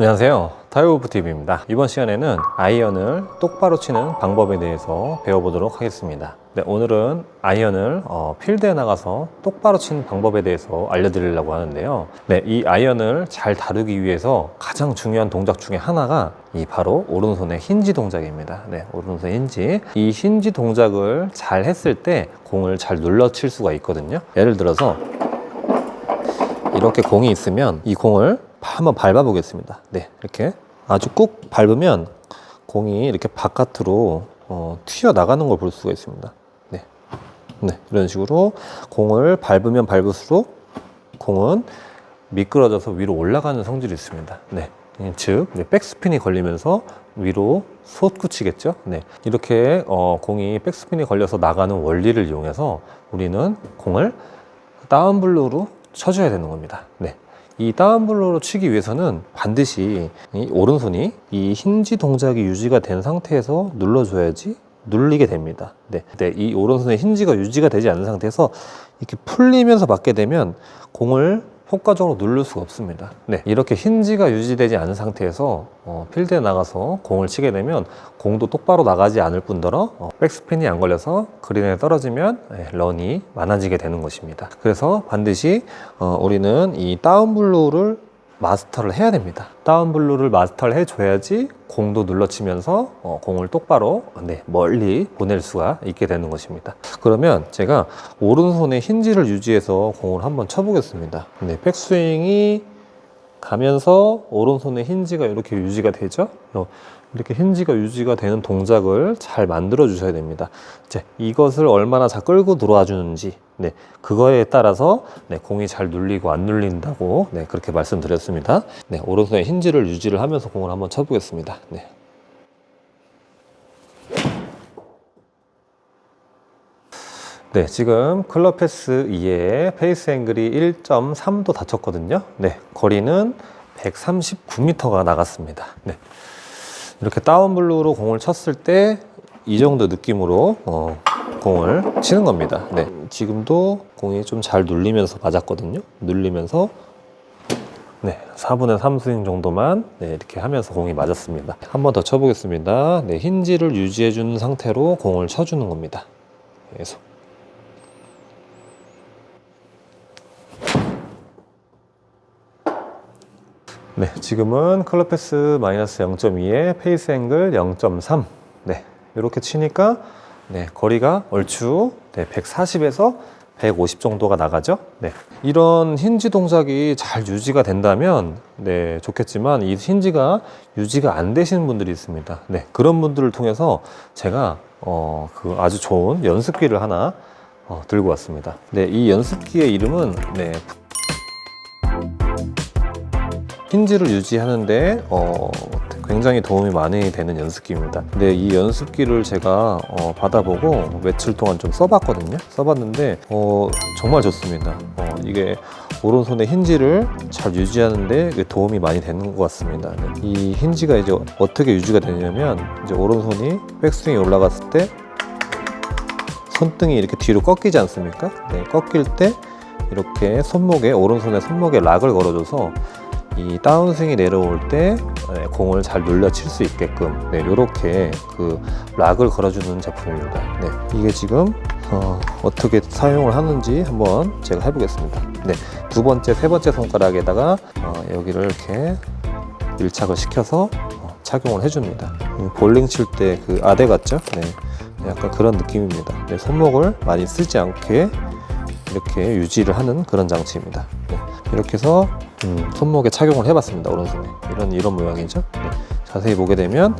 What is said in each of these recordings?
안녕하세요. 타이오브TV입니다. 이번 시간에는 아이언을 똑바로 치는 방법에 대해서 배워보도록 하겠습니다. 네, 오늘은 아이언을 어, 필드에 나가서 똑바로 치는 방법에 대해서 알려드리려고 하는데요. 네, 이 아이언을 잘 다루기 위해서 가장 중요한 동작 중에 하나가 이 바로 오른손의 힌지 동작입니다. 네, 오른손 힌지. 이 힌지 동작을 잘 했을 때 공을 잘 눌러 칠 수가 있거든요. 예를 들어서 이렇게 공이 있으면 이 공을 한번 밟아 보겠습니다. 네, 이렇게 아주 꾹 밟으면 공이 이렇게 바깥으로 어, 튀어 나가는 걸 볼 수가 있습니다. 네, 네, 이런 식으로 공을 밟으면 밟을수록 공은 미끄러져서 위로 올라가는 성질이 있습니다. 네, 즉 네, 백스핀이 걸리면서 위로 솟구치겠죠. 네, 이렇게 어, 공이 백스핀이 걸려서 나가는 원리를 이용해서 우리는 공을 다운블로로 쳐줘야 되는 겁니다. 네. 이 다운블로로 치기 위해서는 반드시 이 오른손이 이 힌지 동작이 유지가 된 상태에서 눌러줘야지 눌리게 됩니다. 네. 네. 이 오른손의 힌지가 유지가 되지 않는 상태에서 이렇게 풀리면서 맞게 되면 공을 효과적으로 누를 수가 없습니다. 네. 이렇게 힌지가 유지되지 않은 상태에서 어, 필드에 나가서 공을 치게 되면 공도 똑바로 나가지 않을 뿐더러 어, 백스핀이 안 걸려서 그린에 떨어지면 네, 런이 많아지게 되는 것입니다. 그래서 반드시 어, 우리는 이 다운블로우를 마스터를 해야 됩니다. 다운블루를 마스터를 해줘야지 공도 눌러치면서 어, 공을 똑바로 네, 멀리 보낼 수가 있게 되는 것입니다. 그러면 제가 오른손의 힌지를 유지해서 공을 한번 쳐보겠습니다. 네, 백스윙이 가면서 오른손의 힌지가 이렇게 유지가 되죠. 어, 이렇게 힌지가 유지가 되는 동작을 잘 만들어 주셔야 됩니다. 이제 이것을 얼마나 잘 끌고 들어와 주는지, 네, 그거에 따라서 네, 공이 잘 눌리고 안 눌린다고 네, 그렇게 말씀드렸습니다. 네, 오른손의 힌지를 유지를 하면서 공을 한번 쳐보겠습니다. 네. 네, 지금 클럽 패스 2에 페이스 앵글이 1.3도 다쳤거든요. 네, 거리는 139m가 나갔습니다. 네. 이렇게 다운블루로 공을 쳤을 때 이 정도 느낌으로 어, 공을 치는 겁니다. 네. 지금도 공이 좀 잘 눌리면서 맞았거든요. 눌리면서 네, 4분의 3 스윙 정도만 네, 이렇게 하면서 공이 맞았습니다. 한 번 더 쳐보겠습니다. 네, 힌지를 유지해주는 상태로 공을 쳐주는 겁니다. 계속. 네, 지금은 클럽 패스 마이너스 0.2에 페이스 앵글 0.3. 네, 이렇게 치니까 네, 거리가 얼추 네, 140에서 150 정도가 나가죠. 네. 이런 힌지 동작이 잘 유지가 된다면 네, 좋겠지만 이 힌지가 유지가 안 되시는 분들이 있습니다. 네. 그런 분들을 통해서 제가 어, 그 아주 좋은 연습기를 하나 어, 들고 왔습니다. 네, 이 연습기의 이름은 네, 힌지를 유지하는데 어, 굉장히 도움이 많이 되는 연습기입니다. 근데 이 연습기를 제가 어, 받아보고 며칠 동안 좀 써봤거든요. 써봤는데 어, 정말 좋습니다. 어, 이게 오른손의 힌지를 잘 유지하는데 도움이 많이 되는 것 같습니다. 네. 이 힌지가 이제 어떻게 유지가 되냐면 이제 오른손이 백스윙이 올라갔을 때 손등이 이렇게 뒤로 꺾이지 않습니까? 네, 꺾일 때 이렇게 손목에 오른손에 손목에 락을 걸어줘서 이 다운스윙이 내려올 때 네, 공을 잘 눌려 칠수 있게끔 네, 이렇게 그 락을 걸어주는 제품입니다. 네, 이게 지금 어, 떻게 사용을 하는지 한번 제가 해보겠습니다. 네, 두 번째, 세 번째 손가락에다가 어, 여기를 이렇게 밀착을 시켜서 어, 착용을 해줍니다. 이 볼링 칠 때 그 아대 같죠? 네, 약간 그런 느낌입니다. 네, 손목을 많이 쓰지 않게 이렇게 유지를 하는 그런 장치입니다. 네, 이렇게 해서 음, 손목에 착용을 해봤습니다. 오른손에 이런 이런 모양이죠. 네, 자세히 보게 되면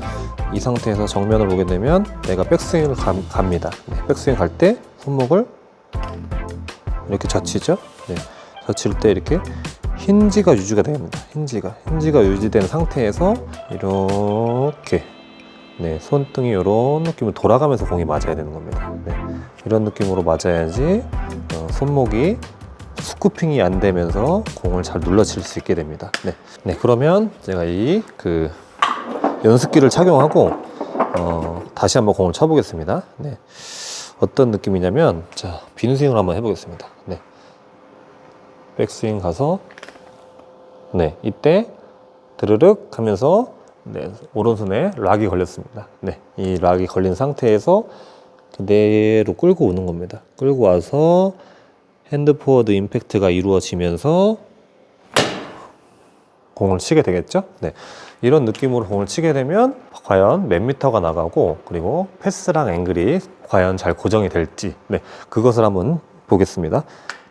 이 상태에서 정면을 보게 되면 내가 백스윙을 가, 갑니다. 네, 백스윙 갈 때 손목을 이렇게 젖히죠. 네, 젖힐 때 이렇게 힌지가 유지가 됩니다. 힌지가 힌지가 유지된 상태에서 이렇게 네, 손등이 이런 느낌으로 돌아가면서 공이 맞아야 되는 겁니다. 네, 이런 느낌으로 맞아야지 어, 손목이 스쿠핑이 안 되면서 공을 잘 눌러 칠 수 있게 됩니다. 네, 네 그러면 제가 이 그 연습기를 착용하고 어, 다시 한번 공을 쳐보겠습니다. 네, 어떤 느낌이냐면 자 빈스윙을 한번 해보겠습니다. 네, 백스윙 가서 네 이때 드르륵 하면서 네, 오른손에 락이 걸렸습니다. 네, 이 락이 걸린 상태에서 그대로 끌고 오는 겁니다. 끌고 와서 핸드 포워드 임팩트가 이루어지면서 공을 치게 되겠죠? 네. 이런 느낌으로 공을 치게 되면 과연 몇 미터가 나가고 그리고 패스랑 앵글이 과연 잘 고정이 될지 네. 그것을 한번 보겠습니다.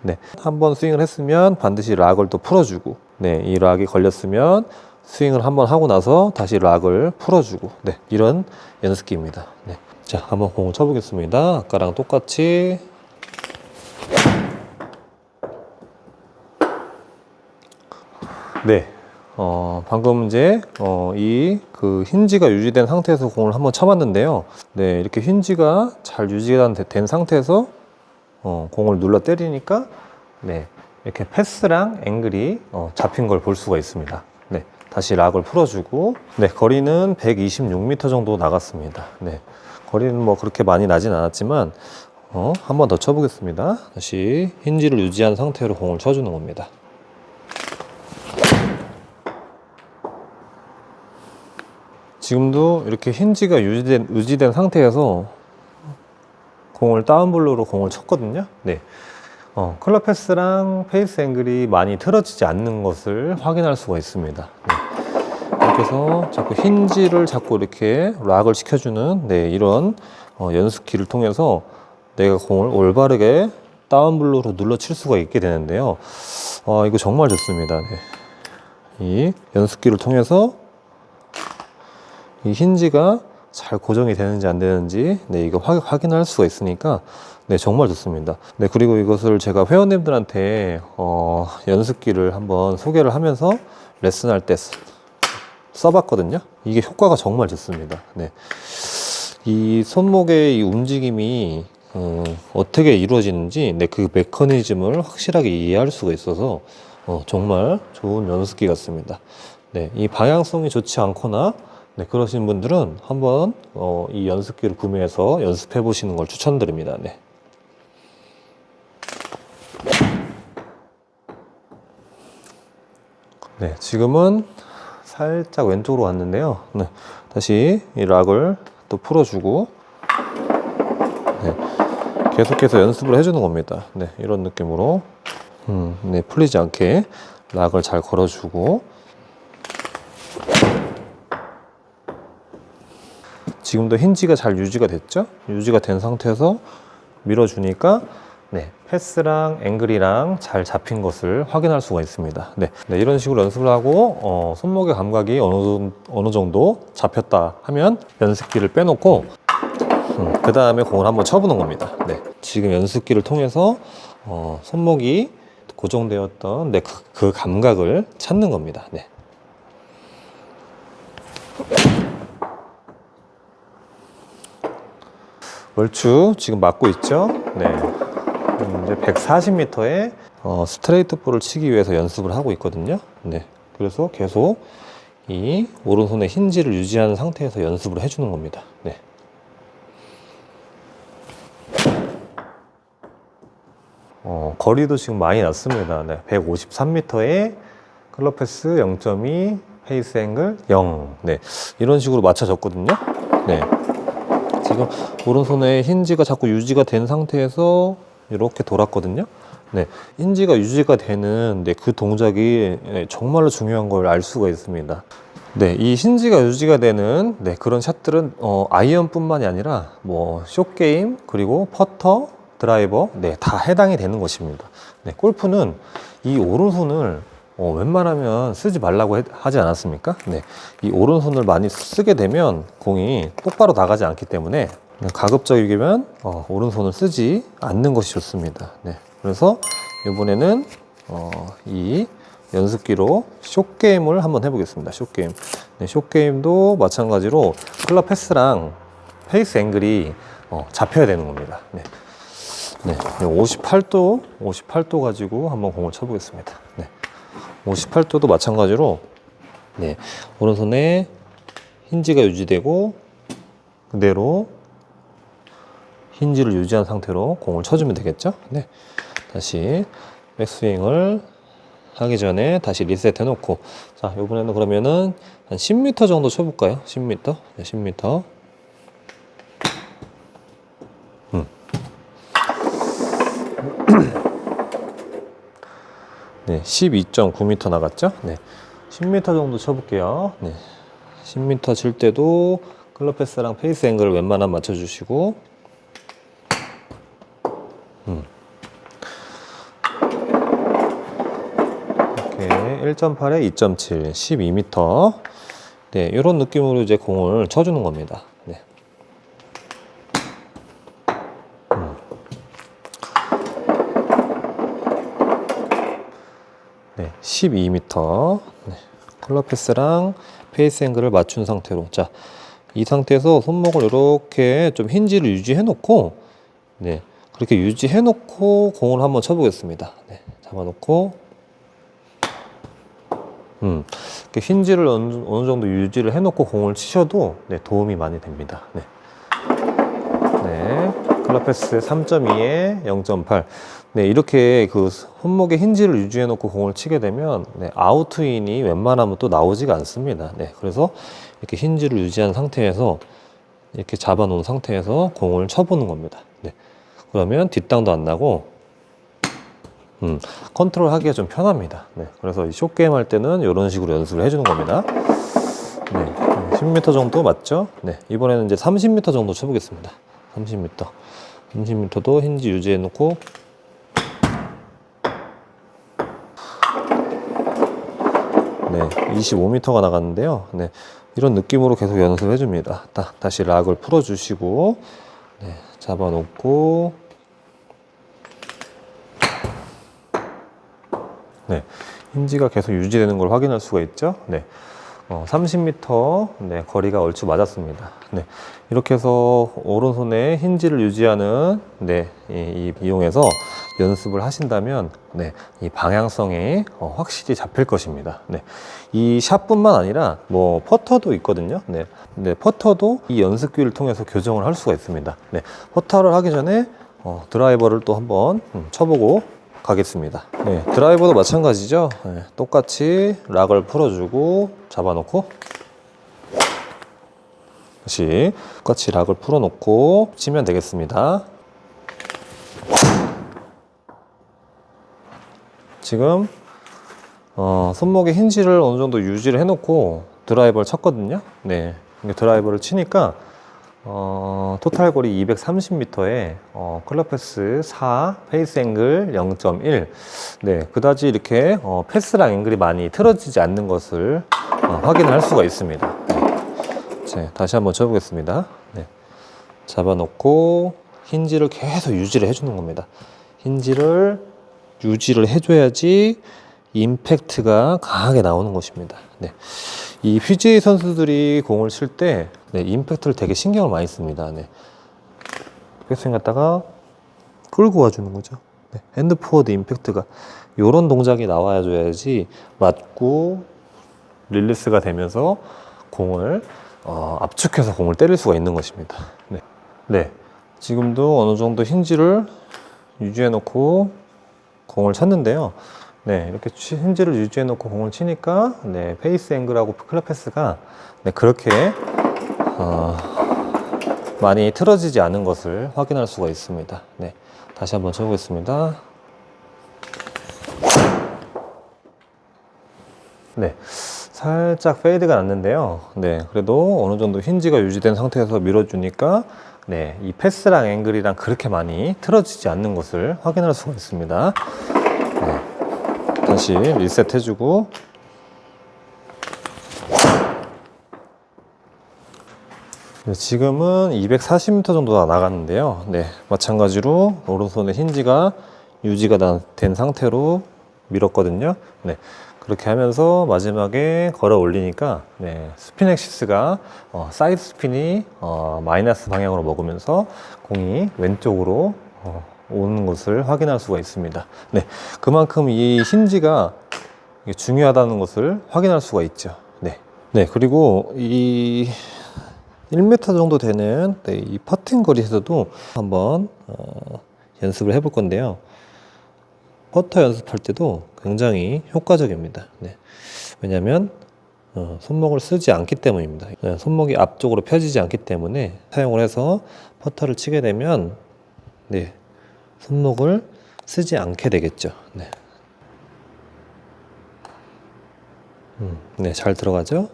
네. 한번 스윙을 했으면 반드시 락을 또 풀어주고 네. 이 락이 걸렸으면 스윙을 한번 하고 나서 다시 락을 풀어주고 네. 이런 연습기입니다. 네. 자, 한번 공을 쳐보겠습니다. 아까랑 똑같이 네. 어, 방금 이제, 어, 이, 그, 힌지가 유지된 상태에서 공을 한번 쳐봤는데요. 네, 이렇게 힌지가 잘 유지가 된- 된 상태에서, 어, 공을 눌러 때리니까, 네, 이렇게 패스랑 앵글이, 어, 잡힌 걸 볼 수가 있습니다. 네, 다시 락을 풀어주고, 네, 거리는 126m 정도 나갔습니다. 네, 거리는 뭐 그렇게 많이 나진 않았지만, 어, 한번 더 쳐보겠습니다. 다시 힌지를 유지한 상태로 공을 쳐주는 겁니다. 지금도 이렇게 힌지가 유지된, 유지된 상태에서 공을 다운블로로 공을 쳤거든요. 네. 어, 클럽 패스랑 페이스 앵글이 많이 틀어지지 않는 것을 확인할 수가 있습니다. 네. 이렇게 해서 자꾸 힌지를 자꾸 이렇게 락을 시켜주는 네, 이런 어, 연습키를 통해서 내가 공을 올바르게 다운블로로 눌러 칠 수가 있게 되는데요. 어, 이거 정말 좋습니다. 네. 이 연습기를 통해서 이 힌지가 잘 고정이 되는지 안 되는지 네 이거 확, 확인할 수가 있으니까 네 정말 좋습니다. 네 그리고 이것을 제가 회원님들한테 어, 연습기를 한번 소개를 하면서 레슨할 때 쓰- 써봤거든요. 이게 효과가 정말 좋습니다. 네. 이 손목의 이 움직임이 어, 어떻게 이루어지는지 네, 그 메커니즘을 확실하게 이해할 수가 있어서 어, 정말 좋은 연습기 같습니다. 네, 이 방향성이 좋지 않거나 네, 그러신 분들은 한번 어, 이 연습기를 구매해서 연습해 보시는 걸 추천드립니다. 네. 네, 지금은 살짝 왼쪽으로 왔는데요. 네, 다시 이 락을 또 풀어주고 네, 계속해서 연습을 해주는 겁니다. 네, 이런 느낌으로 음, 네, 풀리지 않게 락을 잘 걸어주고 지금도 힌지가 잘 유지가 됐죠? 유지가 된 상태에서 밀어주니까 네, 패스랑 앵글이랑 잘 잡힌 것을 확인할 수가 있습니다. 네, 네, 이런 식으로 연습을 하고 어, 손목의 감각이 어느, 정- 어느 정도 잡혔다 하면 연습기를 빼놓고 그 다음에 공을 한번 쳐보는 겁니다. 네, 지금 연습기를 통해서 어, 손목이 고정되었던 네, 그, 그 감각을 찾는 겁니다. 네. 월추 지금 맞고 있죠? 네. 음, 이제 140m에 어, 스트레이트 볼을 치기 위해서 연습을 하고 있거든요. 네. 그래서 계속 이 오른손의 힌지를 유지하는 상태에서 연습을 해주는 겁니다. 네. 어, 거리도 지금 많이 났습니다. 네. 153m에 클럽 패스 0.2, 페이스 앵글 0. 네. 이런 식으로 맞춰졌거든요. 네. 지금 오른손에 힌지가 자꾸 유지가 된 상태에서 이렇게 돌았거든요. 네, 힌지가 유지가 되는 네, 그 동작이 네, 정말로 중요한 걸 알 수가 있습니다. 네, 이 힌지가 유지가 되는 네, 그런 샷들은 어, 아이언뿐만이 아니라 뭐 숏게임 그리고 퍼터, 드라이버 네, 다 해당이 되는 것입니다. 네, 골프는 이 오른손을 어, 웬만하면 쓰지 말라고 해- 하지 않았습니까? 네, 이 오른손을 많이 쓰게 되면 공이 똑바로 나가지 않기 때문에 가급적이면 어, 오른손을 쓰지 않는 것이 좋습니다. 네, 그래서 이번에는 어, 이 연습기로 숏게임을 한번 해보겠습니다. 숏게임. 네, 숏게임도 마찬가지로 클럽 패스랑 페이스 앵글이 어, 잡혀야 되는 겁니다. 네. 네, 58도, 58도 가지고 한번 공을 쳐보겠습니다. 네. 58도도 마찬가지로 네, 오른손에 힌지가 유지되고 그대로 힌지를 유지한 상태로 공을 쳐주면 되겠죠? 네, 다시 백스윙을 하기 전에 다시 리셋 해 놓고 자 이번에는 그러면은 한 10m 정도 쳐볼까요? 10m 네, 10m 네 12.9m 나갔죠? 네 10m 정도 쳐볼게요 네 10m 칠 때도 클럽 패스랑 페이스 앵글을 웬만하면 맞춰주시고 이렇게 1.8에 2.7, 12m. 네, 이런 느낌으로 이제 공을 쳐주는 겁니다. 네. 음. 네, 12m. 네, 클럽 패스랑 페이스 앵글을 맞춘 상태로. 자, 이 상태에서 손목을 이렇게 좀 힌지를 유지해 놓고, 네, 그렇게 유지해 놓고 공을 한번 쳐보겠습니다. 네, 잡아놓고, 음, 이렇게 힌지를 어느, 어느 정도 유지를 해놓고 공을 치셔도 네, 도움이 많이 됩니다. 네. 네. 클럽 패스 3.2에 0.8. 네, 이렇게 그 손목에 힌지를 유지해 놓고 공을 치게 되면 네, 아웃트인이 웬만하면 또 나오지가 않습니다. 네, 그래서 이렇게 힌지를 유지한 상태에서 이렇게 잡아 놓은 상태에서 공을 쳐보는 겁니다. 네, 그러면 뒷땅도 안 나고 음, 컨트롤 하기가 좀 편합니다. 네, 그래서 이 쇼게임 할 때는 이런 식으로 연습을 해주는 겁니다. 네, 10m 정도 맞죠? 네, 이번에는 이제 30m 정도 쳐보겠습니다. 30m. 30m도 힌지 유지해 놓고 네, 25m가 나갔는데요. 네, 이런 느낌으로 계속 연습해 줍니다. 다, 다시 락을 풀어 주시고 네, 잡아 놓고 네, 힌지가 계속 유지되는 걸 확인할 수가 있죠. 네, 어, 30m 네, 거리가 얼추 맞았습니다. 네, 이렇게 해서 오른손에 힌지를 유지하는 네, 이, 이 이용해서 연습을 하신다면 네, 이 방향성이 어, 확실히 잡힐 것입니다. 네, 이 샷뿐만 아니라 뭐 퍼터도 있거든요. 네, 네, 퍼터도 이 연습기를 통해서 교정을 할 수가 있습니다. 네, 퍼터를 하기 전에 어, 드라이버를 또 한번 음, 쳐보고 가겠습니다. 네, 드라이버도 마찬가지죠. 네, 똑같이 락을 풀어주고 잡아놓고 다시 똑같이 락을 풀어놓고 치면 되겠습니다. 지금 어, 손목에 힌지를 어느 정도 유지를 해놓고 드라이버를 쳤거든요. 네, 드라이버를 치니까 어, 토탈 거리 230m에 어, 클럽 패스 4, 페이스 앵글 0.1. 네, 그다지 이렇게 어, 패스랑 앵글이 많이 틀어지지 않는 것을 어, 확인할 수가 있습니다. 네. 자, 다시 한번 쳐보겠습니다. 네. 잡아놓고 힌지를 계속 유지를 해주는 겁니다. 힌지를 유지를 해줘야지 임팩트가 강하게 나오는 것입니다. 네. 이 PGA 선수들이 공을 칠때 네, 임팩트를 되게 신경을 많이 씁니다. 네. 백스윙 갔다가 끌고 와주는 거죠. 네. 핸드 포워드 임팩트가 이런 동작이 나와줘야지 맞고 릴리스가 되면서 공을 어, 압축해서 공을 때릴 수가 있는 것입니다. 네. 네. 지금도 어느 정도 힌지를 유지해 놓고 공을 쳤는데요. 네, 이렇게 치- 힌지를 유지해 놓고 공을 치니까 네, 페이스 앵글하고 클럽 패스가 네, 그렇게 어, 많이 틀어지지 않은 것을 확인할 수가 있습니다. 네, 다시 한번 쳐보겠습니다. 네, 살짝 페이드가 났는데요. 네, 그래도 어느 정도 힌지가 유지된 상태에서 밀어주니까 네, 이 패스랑 앵글이랑 그렇게 많이 틀어지지 않는 것을 확인할 수가 있습니다. 네, 다시 리셋 해주고 네, 지금은 240m 정도 나갔는데요. 네, 마찬가지로 오른손에 힌지가 유지가 다- 된 상태로 밀었거든요. 네, 그렇게 하면서 마지막에 걸어 올리니까 네, 스핀 엑시스가 어, 사이드 스핀이 어, 마이너스 방향으로 먹으면서 공이 왼쪽으로 어, 오는 것을 확인할 수가 있습니다. 네, 그만큼 이 힌지가 중요하다는 것을 확인할 수가 있죠. 네, 네 그리고 이 1m 정도 되는 네, 이 퍼팅 거리에서도 한번 어, 연습을 해볼 건데요. 퍼터 연습할 때도 굉장히 효과적입니다. 네. 왜냐하면 어, 손목을 쓰지 않기 때문입니다. 네, 손목이 앞쪽으로 펴지지 않기 때문에 사용을 해서 퍼터를 치게 되면 네, 손목을 쓰지 않게 되겠죠. 네. 음, 네, 잘 들어가죠?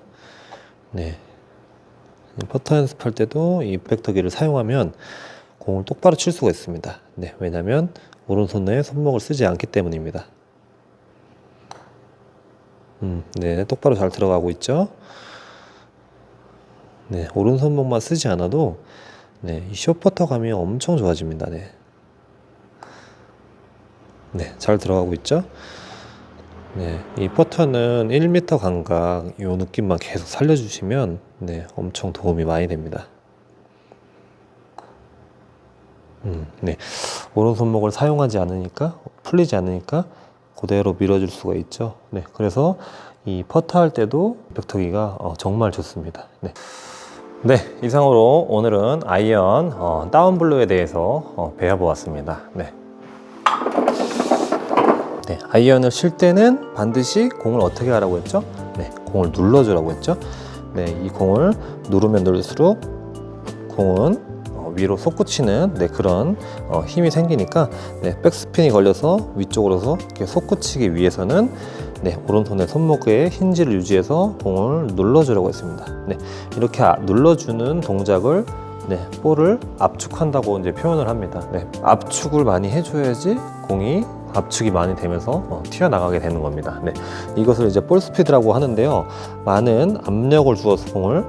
네. 이 퍼터 연습할 때도 이 백터기를 사용하면 공을 똑바로 칠 수가 있습니다. 네, 왜냐하면 오른손에 손목을 쓰지 않기 때문입니다. 음, 네, 똑바로 잘 들어가고 있죠? 네, 오른손목만 쓰지 않아도 네, 이 숏퍼터 감이 엄청 좋아집니다. 네. 네, 잘 들어가고 있죠? 네, 이 퍼터는 1m 감각 이 느낌만 계속 살려주시면 네, 엄청 도움이 많이 됩니다. 음, 네, 오른손목을 사용하지 않으니까 풀리지 않으니까 그대로 밀어줄 수가 있죠. 네, 그래서 이 퍼터 할 때도 벽터기가 어, 정말 좋습니다. 네. 네, 이상으로 오늘은 아이언 어, 다운블루에 대해서 어, 배워보았습니다. 네. 네, 아이언을 칠 때는 반드시 공을 어떻게 하라고 했죠? 네, 공을 눌러주라고 했죠? 네, 이 공을 누르면 누를수록 공은 어, 위로 솟구치는 네, 그런 어, 힘이 생기니까 네, 백스핀이 걸려서 위쪽으로서 이렇게 솟구치기 위해서는 네, 오른손의 손목에 힌지를 유지해서 공을 눌러주라고 했습니다. 네, 이렇게 아- 눌러주는 동작을 네, 볼을 압축한다고 이제 표현을 합니다. 네, 압축을 많이 해줘야지 공이 압축이 많이 되면서 어, 튀어나가게 되는 겁니다. 네, 이것을 이제 볼 스피드라고 하는데요. 많은 압력을 주어서 공을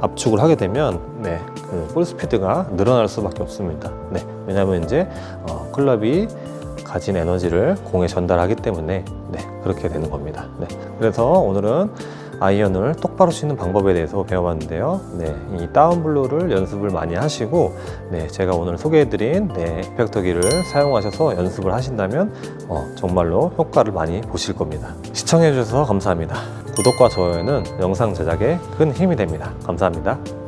압축을 하게 되면 네, 그 볼 스피드가 늘어날 수밖에 없습니다. 네, 왜냐하면 이제 어, 클럽이 가진 에너지를 공에 전달하기 때문에 네, 그렇게 되는 겁니다. 네, 그래서 오늘은 아이언을 똑바로 치는 방법에 대해서 배워봤는데요. 네, 이 다운블루를 연습을 많이 하시고, 네, 제가 오늘 소개해드린 네, 이펙터기를 사용하셔서 연습을 하신다면 어, 정말로 효과를 많이 보실 겁니다. 시청해주셔서 감사합니다. 구독과 좋아요는 영상 제작에 큰 힘이 됩니다. 감사합니다.